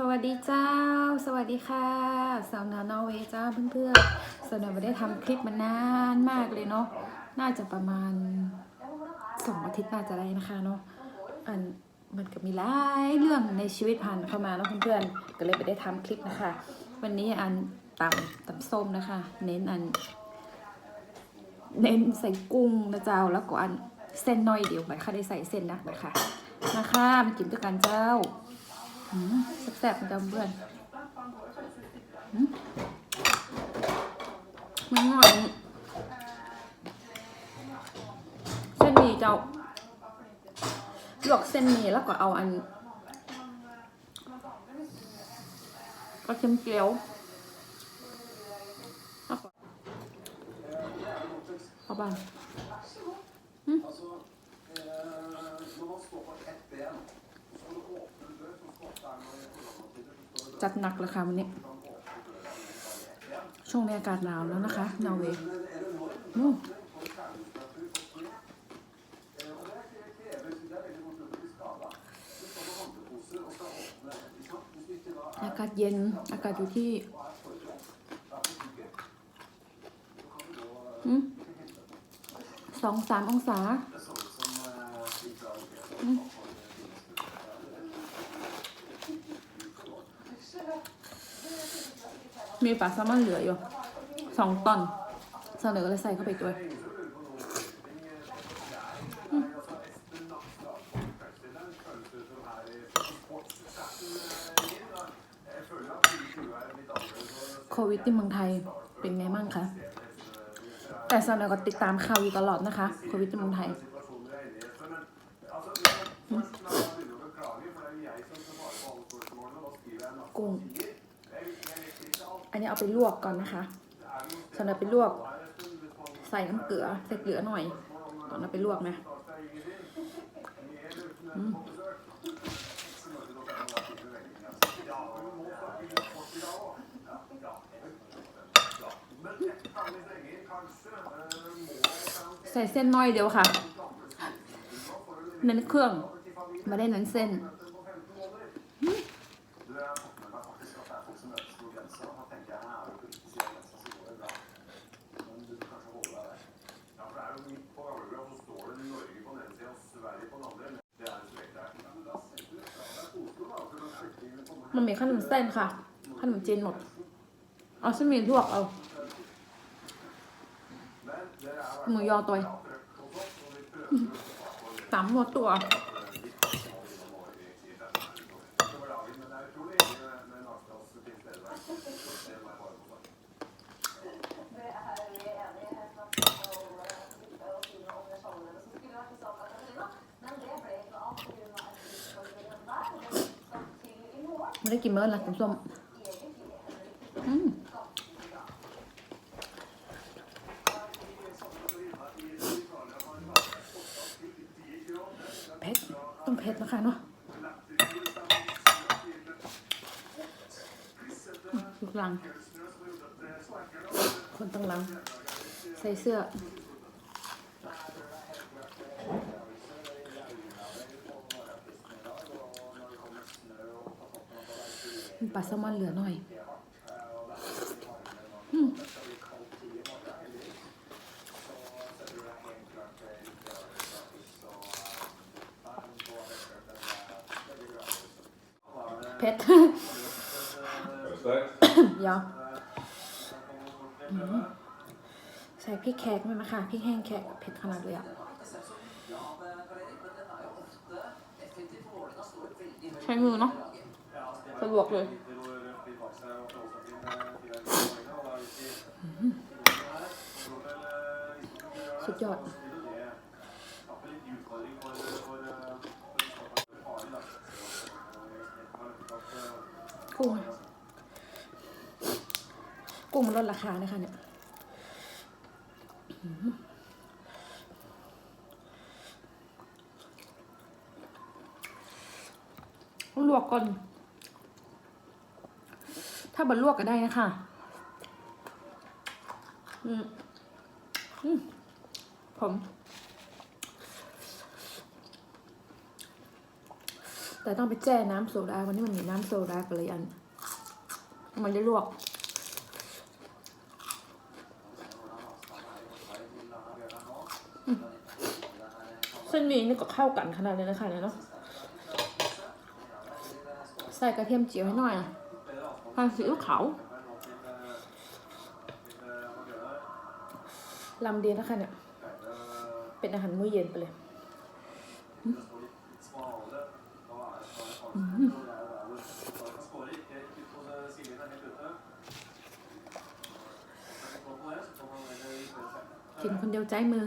สวัสดีเจ้า สวัสดีค่ะสาวนาวนอเวเจ้าเพื่อนๆสาวนาไม่ได้ทำคลิปมานานมากเลยเนาะน่าจะประมาณสองอาทิตย์น่าจะได้นะคะเนาะอันมันก็มีหลายเรื่องในชีวิตผ่านเข้ามาเนาะเพื่อนๆก็เลยไม่ได้ทำคลิปนะคะ วันนี้อันตำตำส้มนะคะ เน้นอัน เน้นใส่กุ้งนะเจ้าแล้วก็อันเส้นน้อยเดียวไปค่ะได้ใส่เส้นนักนะคะนะคะมากินด้วยกันเจ้า แซ่บๆมันจะเบื่อนมันหน่อยเส้นหมี่เจ้าลวกเส้นหมี่แล้วก็เอาอันกระเทียมเจียวแล้วก็เอาไปอื จัดหนักเลยค่ะวันนี้ ช่วงนี้อากาศหนาวแล้วนะคะนอร์เวย์อากาศเย็น อากาศอยู่ที่สองสามองศาอืม มีปลาแซลมอนเหลืออยู่สองตอนเสนอเลยใส่เข้าไปด้วยโควิดที่เมืองไทยเป็นไงบ้างคะ แต่เสนอก็ติดตามข่าวอยู่ตลอดนะคะ โควิดที่เมืองไทย กุ้ง นนี้เอาไปลวกก่อนนะคะสำหรับไปลวก ใส่น้ำเกลือใส่เกลือหน่อยก่อนเอาไปลวกนะอืมใส่เส้นน้อยเดียวค่ะ เน้นเครื่องม่ได้เน้นเส้น มันมีขนมเส้นค่ะ ขนมจีนหมด เอาเส้นหมี่วกเอาหมูยอตัวสามหมดตัว ไม่ได้กินเมื่อละน้ำส้มอืมเผ็ดต้องเผ็ดนะคะเนาะลูกหลัง คนตั้งหลัง ใส่เสื้อ ปลาแซลมอนเหลือหน่อยเผ็ดยาวอืมใส่พริกแขกไหมนะคะพริกแห้งแขกเผ็ดขนาดเลยอะใช้มือเนาะ สะดวกเลย สุดยอด กุ้ง กุ้งมันลดราคานะคะเนี่ยลวกก่อน ถ้าบันลวกก็ได้นะคะอืมอืมผมแต่แต่ต้องไปแจ้น้ำโซดาวันนี้มันมีน้ำโซดากันเลยอัน มันจะลวก เส้นหมี่นี่ก็เข้ากันขนาดเลยนะคะเนี่ยเนาะ ใส่กระเทียมเจียวให้หน่อย ทานซีอิ๊วขาวลำเดียนะคะเนี่ย เป็นอาหารมื้อเย็นไปเลยกินคนเดียวใจมือ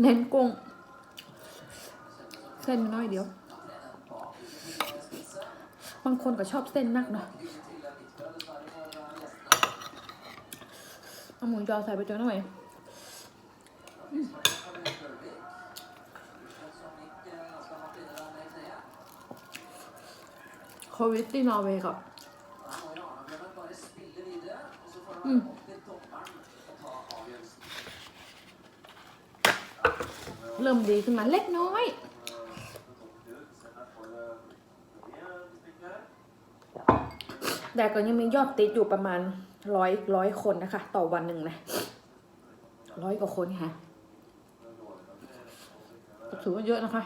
เน้นกุ้งเส้นน้อยเดียว บางคนก็ชอบเส้นนักเนาะเอาหมูยอใส่ไปจนหน่อยโควิดที่นอร์เวย์ก็อืม เริ่มดีขึ้นมาเล็กน้อยแต่ก็ยังมียอดติดอยู่ประมาณร้อยร้อยคนนะคะ ต่อวันหนึ่งนะร้อยกว่าคนค่ะถือว่าเยอะนะคะ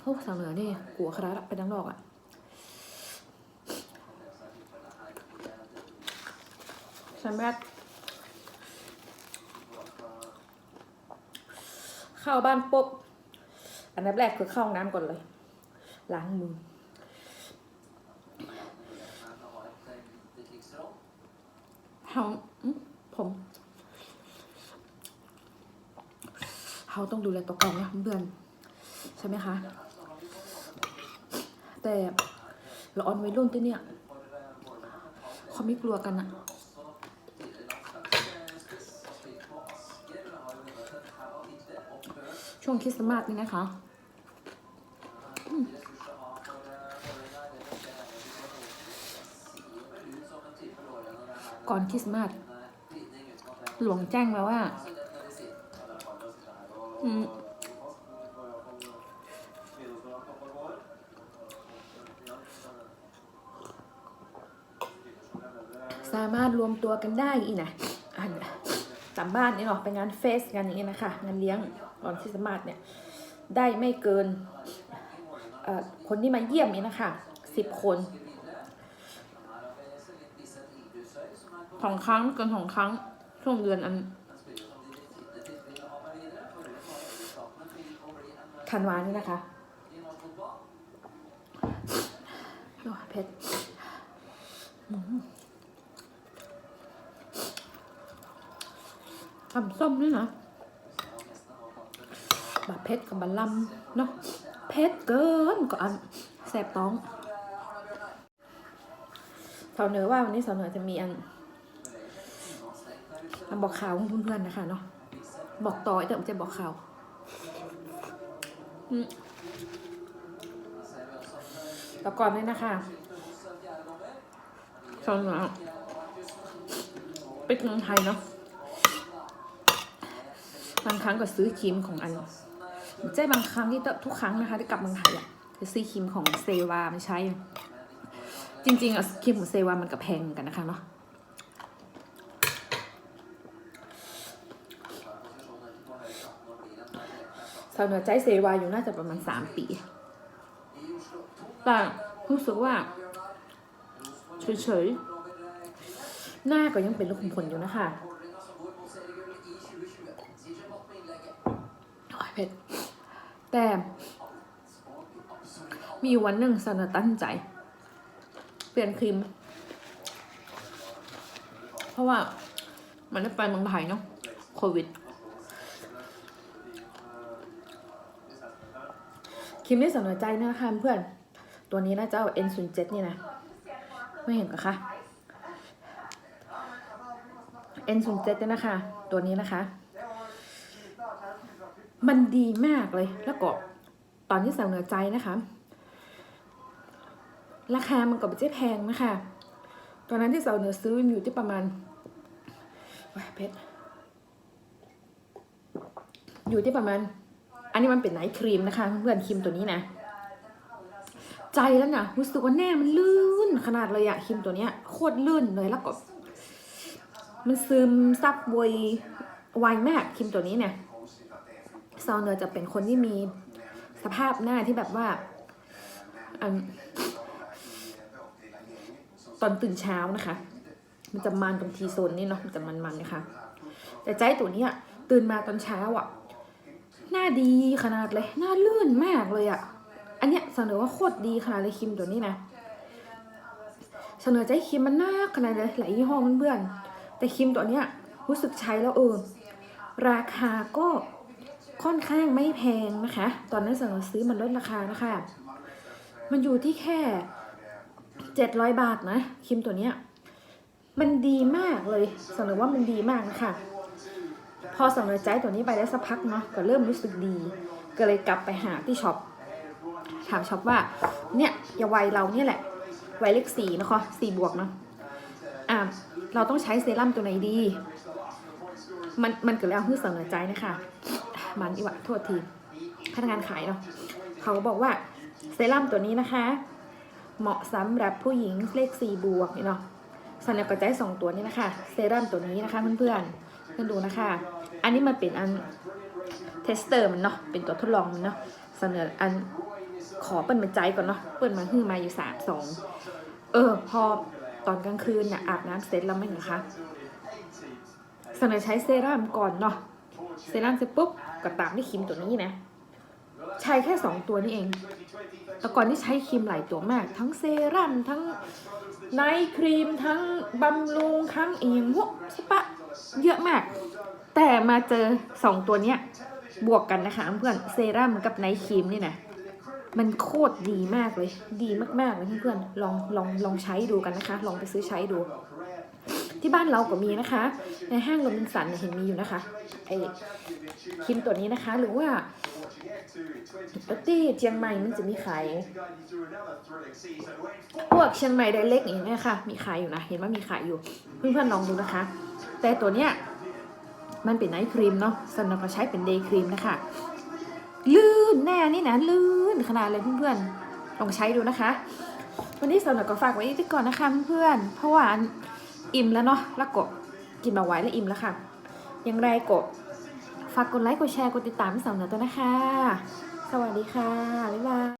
โอ้สาวเหนือนี่กัวคณะเป็นนังดอกอะ่ะใช่ไหม เข้าบ้านปุ๊บอันดับแรกคือเข้าห้องน้ำก่อนเลย ล้างมือ เขาผมเขาต้องดูแลตัวกองนะเพื่อน ใช่ไหมคะ แต่ละออนไวัยรุ่นที่เนี่ยเขาไม่กลัวกันอะ ช่วงคริสต์มาสนี่นะคะก่อนคริสต์มาสหลวงแจ้งมาว่า สามารถรวมตัวกันได้อีกนะอันจำบ้านนี่เนาะไปงานเฟสงานอย่างนี้ยนะคะ งานเลี้ยง ก่อนคริสต์มาสเนี่ยได้ไม่เกินคนที่มาเยี่ยมนี่นะคะสิบคนสองครั้งเกินสองครั้งช่วงเดือนอันธันวานี่นะคะโอ้เผ็ดทำส้มด้วยนะ บะเผ็ดกับบะลำเนาะเผ็ดเกินก็อันแสบท้องสาวเหนือว่าวันนี้สาวเหนือจะมีอันอันบอกข่าวของเพื่อนๆนะคะเนาะบอกต่อแต่ไม่จะบอกข่าวแล้วก่อนนี้นะคะสาวเหนือไปเมืองไทยเนาะบางครั้งก็ซื้อครีมของอัน ใช่บางครั้งที่ทุกครั้งนะคะที่กลับเมืองไทยอะจะซื้อครีมของเซวามาใช้จริงๆอะครีมของเซวามันก็แพงเหมือนกันนะคะเนาะสาวเหนือใจเซวาอยู่น่าจะประมาณสามปีแต่รู้สึกว่าเฉยๆ หน้าก็ยังเป็นลูกขุมขนอยู่นะคะอ้ยเผ็ด แต่มีวันหนึ่งสนตั้งใจ เปลี่ยนครีม เพราะว่ามันได้ไปเมืองไทยเนาะโควิดครีมที่สนใจนะคะเพื่อน ตัวนี้น่าจะเอา N07 นี่นะ ไม่เห็นกะคะ N07 เนี่ยนะคะ ตัวนี้นะคะ มันดีมากเลย แล้วก็ตอนที่สาวเหนือใจนะคะ ราคามันก็ไม่ใช่แพงนะคะ ตอนนั้นที่สาวเหนือซื้ออยู่ที่ประมาณว้าเพชรอยู่ที่ประมาณ อันนี้มันเป็นไนท์ครีมนะคะเพื่อนๆครีมตัวนี้นะ ใจแล้วนะรู้สึกว่าแน่มันลื่นขนาดเลยอะครีมตัวเนี้ยโคตรลื่นเลยแล้วก็ มันซึมซับไวไวมากครีมตัวนี้เนี่ย ซาวเนอร์จะเป็นคนที่มีสภาพหน้าที่แบบว่าอตอนตื่นเช้านะคะ มันจะมันตรงทีโซนนี่เนาะมันจะมันๆนะคะ แต่ใจตัวเนี้ยตื่นมาตอนเช้าอะ หน้าดีขนาดเลย หน้าลื่นมากเลยอะ อันเนี้ยเสนอว่าโคตรดีขนาดเลยครีมตัวนี้นะเสนอใจครีมมันน่าขนาดเลยหลายยี่ห้อเพื่อนแต่ครีมตัวเนี้ยรู้สึกใช้แล้วเออราคาก็ ค่อนข้างไม่แพงนะคะ ตอนนั้นเสนอซื้อมันลดราคานะคะ มันอยู่ที่แค่เจ็ดร้อยบาทนะครีมตัวเนี้ย มันดีมากเลยเสนอว่ามันดีมากนะคะพอเสนอใจตัวนี้ไปได้สักพักเนาะก็เริ่มรู้สึกดี ก็เลยกลับไปหาที่ช็อปถามช็อปว่า เนี่ยอย่าวัยเราเนี่ยแหละวัยเลขสี่นะคะสี่บวกเนาะอ่าเราต้องใช้เซรั่มตัวไหนดี มันมันเกิดแล้วฮือเสนอใจนะคะ มันอีกวะโทษทีพนักงานขายเนาะเขาบอกว่าเซรั่มตัวนี้นะคะ เหมาะสำหรับผู้หญิงเลขสี่บวกเนาะสัญญากระจายสองตัวนี้นะคะ เซรั่มตัวนี้นะคะเพื่อนๆเพื่อนดูนะคะ อันนี้มันเป็นอันเทสเตอร์มันเนาะเป็นตัวทดลองมันเนาะเสนออันขอเปิ้นมาใจก่อนเนาะเปิ้นมาฮื้อมาอยู่สามสองเออ พอตอนกลางคืนเนี่ยอาบน้ำเสร็จแล้วไหมนะคะเสนอใช้เซรั่มก่อนเนาะ เซรั่มเสร็จปุ๊บก็ตามด้วยครีมตัวนี้นะ ใช้แค่สองตัวนี่เอง แต่ก่อนที่ใช้ครีมหลายตัวมาก ทั้งเซรั่มทั้งไนท์ครีมทั้งบำรุงทั้งเอียงพวกใช่ปะเยอะมาก แต่มาเจอสองตัวเนี้ยบวกกันนะคะเพื่อนเซรั่มกับไนท์ครีมนี่นะมันโคตรดีมากเลย ดีมากๆเลยเพื่อนๆลองลองลองใช้ดูกันนะคะ ลองไปซื้อใช้ดู ที่บ้านเราก็มีนะคะ ในห้างโรบินสันเห็นมีอยู่นะคะไอครีมตัวนี้นะคะ หรือว่าที่เชียงใหม่มันจะมีขายพวกเชียงใหม่ไดเล็กอย่างเงี้ค่ะ มีขายอยู่นะ เห็นว่ามีขายอยู่ เพื่อนๆลองดูนะคะ แต่ตัวเนี้ยมันเป็นไนท์ครีมเนาะสำหรับเราใช้เป็นเดย์ครีมนะคะ ลื่นแน่นี่นะลื่นขนาดเลยเพื่อนๆลองใช้ดูนะคะ วันนี้สำหรับก็ฝากไว้ที่ก่อนนะคะเพื่อนๆเพราะว่า อิ่มแล้วเนาะแล้วก็กินมาไว้แล้วอิ่มแล้วค่ะยังไรก็ฝากกดไลค์กดแชร์กดติดตามสาวเหนือตัวนะคะ สวัสดีค่ะ บ๊ายบาย